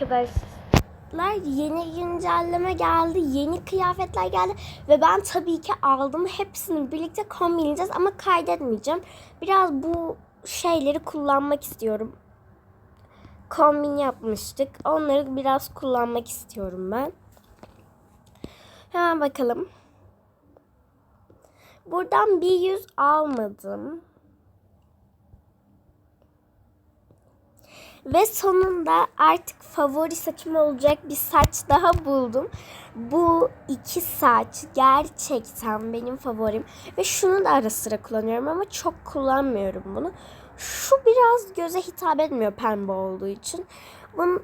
arkadaşlar yeni güncelleme geldi. Yeni kıyafetler geldi. Ve ben tabii ki aldım. Hepsini birlikte kombinleyeceğiz ama kaydetmeyeceğim. Biraz bu şeyleri kullanmak istiyorum. Kombin yapmıştık. Onları biraz kullanmak istiyorum ben. Hemen bakalım. Buradan bir yüz almadım. Ve sonunda artık favori saçım olacak bir saç daha buldum. Bu iki saç gerçekten benim favorim. Ve şunu da ara sıra kullanıyorum ama çok kullanmıyorum bunu. Şu biraz göze hitap etmiyor pembe olduğu için. Bunun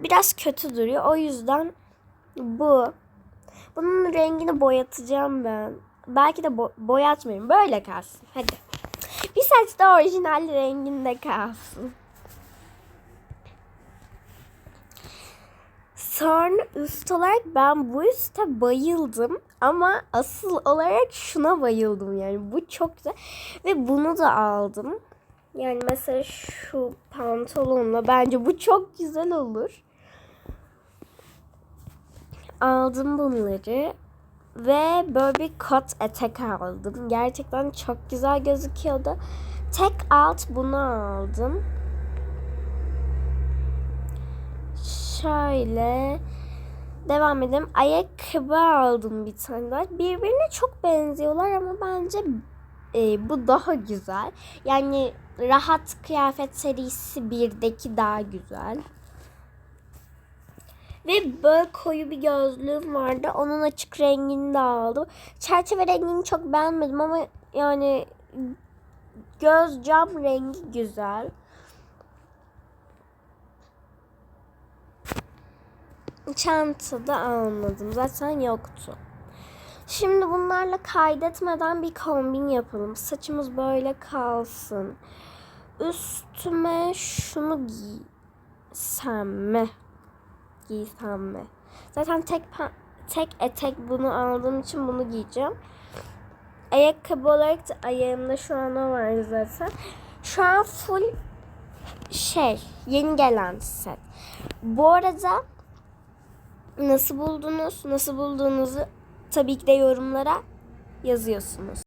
biraz kötü duruyor. O yüzden bu. Bunun rengini boyatacağım ben. Belki de bo- boyatmayayım. Böyle kalsın. Hadi. Bir saç da orijinal renginde kalsın. Sonra üst olarak ben bu üste bayıldım. Ama asıl olarak şuna bayıldım yani. Bu çok güzel. Ve bunu da aldım. Yani mesela şu pantolonla bence bu çok güzel olur. Aldım bunları. Ve böyle bir kot etek aldım. Gerçekten çok güzel gözüküyordu. Tek alt bunu aldım. Şöyle devam edelim. Ayakkabı aldım bir tane daha. Birbirine çok benziyorlar ama bence e, bu daha güzel. Yani rahat kıyafet serisi 1'deki daha güzel. Ve böyle koyu bir gözlüğüm vardı. Onun açık rengini de aldım. Çerçeve rengini çok beğenmedim ama yani göz cam rengi güzel. Çanta da almadım. Zaten yoktu. Şimdi bunlarla kaydetmeden bir kombin yapalım. Saçımız böyle kalsın. Üstüme şunu giysem mi? Giysem mi? Zaten tek tek etek bunu aldığım için bunu giyeceğim. Ayakkabı olarak da ayağımda şu an o var zaten. Şu an full şey yeni gelen set. Bu arada nasıl buldunuz? Nasıl bulduğunuzu tabii ki de yorumlara yazıyorsunuz.